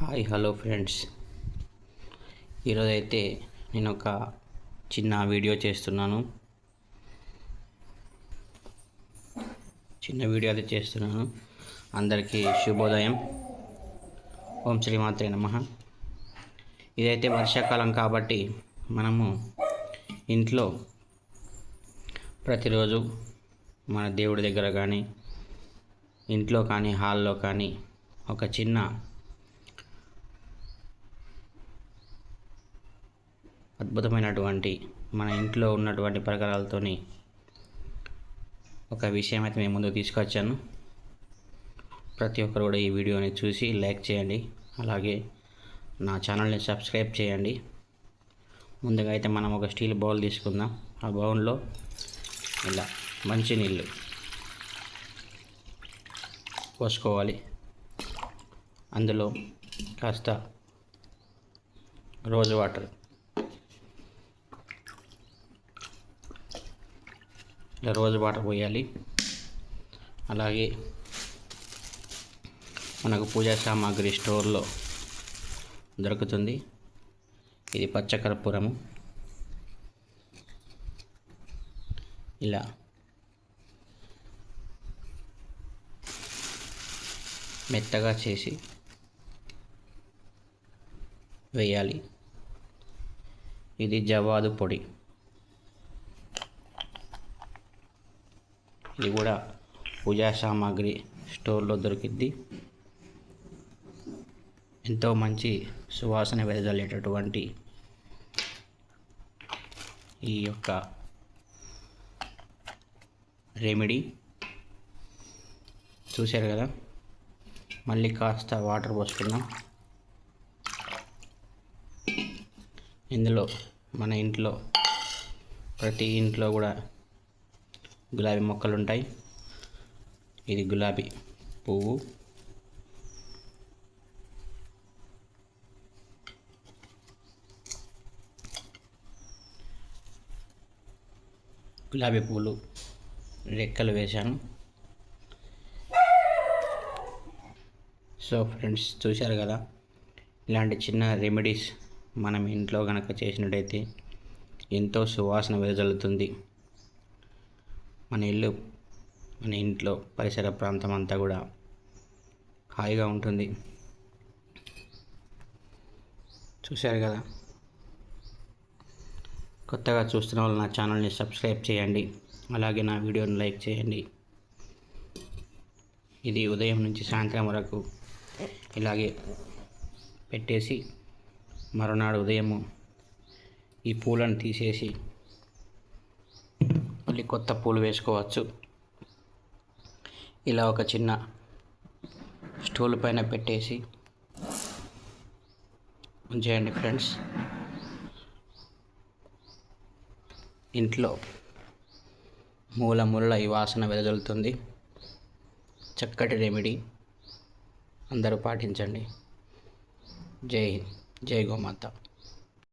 Hi hello friends. ఈరోజైతే నేను ఒక చిన్న వీడియో చేస్తున్నాను. చిన్న వీడియో అయితే చేస్తున్నాను. అందరికీ శుభోదయం. ఓం శ్రీమాత్రే నమ. ఇదైతే వర్షాకాలం కాబట్టి మనము ఇంట్లో ప్రతిరోజు మన దేవుడి దగ్గర కానీ ఇంట్లో కానీ హాల్లో కానీ ఒక చిన్న అద్భుతమైనటువంటి మన ఇంట్లో ఉన్నటువంటి పరికరాలతోని ఒక విషయం అయితే మేము ముందుకు తీసుకొచ్చాను. ప్రతి ఒక్కరు కూడా ఈ వీడియోని చూసి లైక్ చేయండి. అలాగే నా ఛానల్ని సబ్స్క్రైబ్ చేయండి. ముందుగా అయితే మనం ఒక స్టీల్ బౌల్ తీసుకుందాం. ఆ బౌల్లో ఇలా మంచి నీళ్ళు పోసుకోవాలి. అందులో కాస్త రోజ్ వాటర్ ఇలా రోజు వాటర్ పోయాలి. అలాగే మనకు పూజా సామాగ్రి స్టోర్లో దొరుకుతుంది. ఇది పచ్చకర్పూరము. ఇలా మెత్తగా చేసి వేయాలి. ఇది జవాదు పొడి. ఇది కూడా పూజా సామాగ్రి స్టోర్లో దొరికిద్ది. ఎంతో మంచి సువాసన వెదజల్లేటటువంటి ఈ యొక్క రెమెడీ. చూశారు కదా? మళ్ళీ కాస్త వాటర్ పోసుకుందాం. ఇందులో మన ఇంట్లో ప్రతి ఇంట్లో కూడా గులాబీ మొక్కలు ఉంటాయి ఇది గులాబీ పువ్వు. గులాబీ పువ్వులు రెక్కలు వేశాను. సో ఫ్రెండ్స్ చూశారు కదా? ఇలాంటి చిన్న రెమెడీస్ మనం ఇంట్లో కనుక చేసినట్టయితే ఎంతో సువాసన వెదజల్లుతుంది. మన ఇల్లు మన ఇంట్లో పరిసర ప్రాంతం అంతా కూడా హాయిగా ఉంటుంది. చూశారు కదా? కొత్తగా చూస్తున్న వాళ్ళు నా ఛానల్ని సబ్స్క్రైబ్ చేయండి. అలాగే నా వీడియోని లైక్ చేయండి. ఇది ఉదయం నుంచి సాయంత్రం వరకు ఇలాగే పెట్టేసి మరునాడు ఉదయము ఈ పూలను తీసేసి మళ్ళీ కొత్త పూలు వేసుకోవచ్చు. ఇలా ఒక చిన్న స్టూల్ పైన పెట్టేసి ఉంచేయండి ఫ్రెండ్స్. ఇంట్లో మూల మూల ఈ వాసన వెదజల్లుతుంది. చక్కటి రెమెడీ అందరూ పాటించండి. జై హింద్. జై గోమాత.